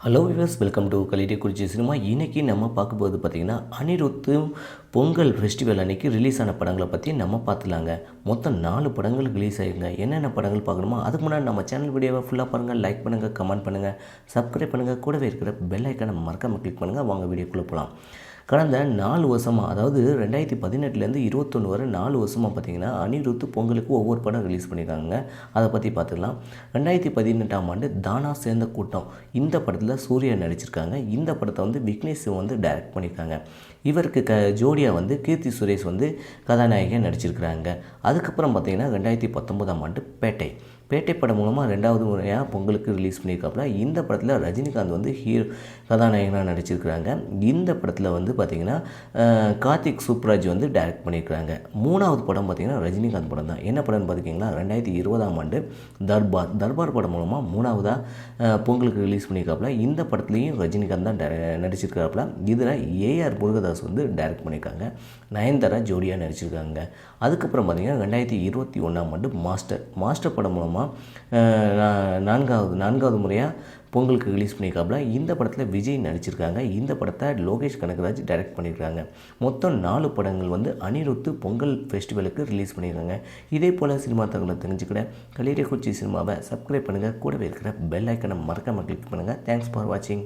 Hello viewers welcome to கலிடி குறிச்சி cinema இன்றைக்கி நம்ம பார்க்கும்போது பார்த்திங்கன்னா அனிருத்து பொங்கல் ஃபெஸ்டிவல் அன்றைக்கி ரிலீஸ் ஆன படங்களை பற்றி நம்ம பார்த்துலாங்க. மொத்தம் நாலு படங்கள் ரிலீஸ் ஆகிருங்க என்னென்ன படங்கள் பார்க்கணுமோ அதுக்கு முன்னாடி நம்ம சேனல் வீடியோவை ஃபுல்லாக பாருங்கள் லைக் பண்ணுங்கள் கமெண்ட் பண்ணுங்கள் சப்ஸ்கிரைப் பண்ணுங்கள் கூடவே இருக்கிற பெல் ஐக்கனை மறக்காமல் கிளிக் பண்ணுங்கள் வாங்க வீடியோக்குள்ளே போகலாம் கடந்த நாலு வருஷமாக அதாவது ரெண்டாயிரத்தி பதினெட்டுலேருந்து இருபத்தொன்று வரை நாலு வருஷமாக பார்த்தீங்கன்னா அனிருத்து பொங்கலுக்கு ஒவ்வொரு படம் ரிலீஸ் பண்ணியிருக்காங்க அதை பற்றி பார்த்துக்கலாம். ரெண்டாயிரத்தி பதினெட்டாம் ஆண்டு தானா சேர்ந்த கூட்டம். இந்த படத்தில் சூர்யா நடிச்சிருக்காங்க. இந்த படத்தை வந்து விக்னேஷ் வந்து டைரக்ட் பண்ணியிருக்காங்க. இவருக்கு க ஜோடியாக வந்து கீர்த்தி சுரேஷ் வந்து கதாநாயகியாக நடிச்சிருக்கிறாங்க. அதுக்கப்புறம் பார்த்தீங்கன்னா ரெண்டாயிரத்தி பத்தொம்போதாம் ஆண்டு பேட்டை. பேட்டை படம் மூலமாக ரெண்டாவது முறையாக பொங்கலுக்கு ரிலீஸ் பண்ணியிருக்காப்புல இந்த படத்தில் ரஜினிகாந்த் வந்து ஹீரோ கதாநாயகனாக நடிச்சிருக்கிறாங்க. இந்த படத்தில் வந்து பார்த்திங்கன்னா கார்த்திக் சூப்ராஜ் வந்து டைரக்ட் பண்ணியிருக்கிறாங்க மூணாவது படம் பார்த்திங்கன்னா ரஜினிகாந்த் படம் தான் என்ன படம்னு பார்த்தீங்கன்னா ரெண்டாயிரத்தி இருபதாம் ஆண்டு தர்பார். தர்பார் படம் மூலமாக மூணாவதாக பொங்கலுக்கு ரிலீஸ் பண்ணியிருக்காப்புல இந்த படத்துலேயும் ரஜினிகாந்த் தான் டைர- நடிச்சிருக்காப்புல. இதில் ஏஆர் முருகதாஸ் வந்து டைரக்ட் பண்ணியிருக்காங்க நயன்தாரா ஜோடியாக நடிச்சிருக்காங்க. அதுக்கப்புறம் பார்த்திங்கன்னா ரெண்டாயிரத்தி இருபத்தி ஒன்றாம் ஆண்டு மாஸ்டர். மாஸ்டர் படம் மூலமாக நான்காவது நான்காவது முறையாக பொங்கலுக்கு ரிலீஸ் பண்ணியிருக்காப்புல. இந்த படத்தில் விஜய் நடிச்சிருக்காங்க. இந்த படத்தை லோகேஷ் கனகராஜ் டைரக்ட் பண்ணியிருக்காங்க. மொத்தம் நாலு படங்கள் வந்து அனிருத்து பொங்கல் ஃபெஸ்டிவலுக்கு ரிலீஸ் பண்ணியிருக்காங்க. இதே போல் சினிமா தகவலை தெரிஞ்சுக்கிட கலிடே சினிமாவை சப்ஸ்கிரைப் பண்ணுங்கள் கூடவே இருக்கிற பெல் ஐக்கனை மறக்காமல் கிளிக் பண்ணுங்கள் தேங்க்ஸ் ஃபார் வாட்சிங்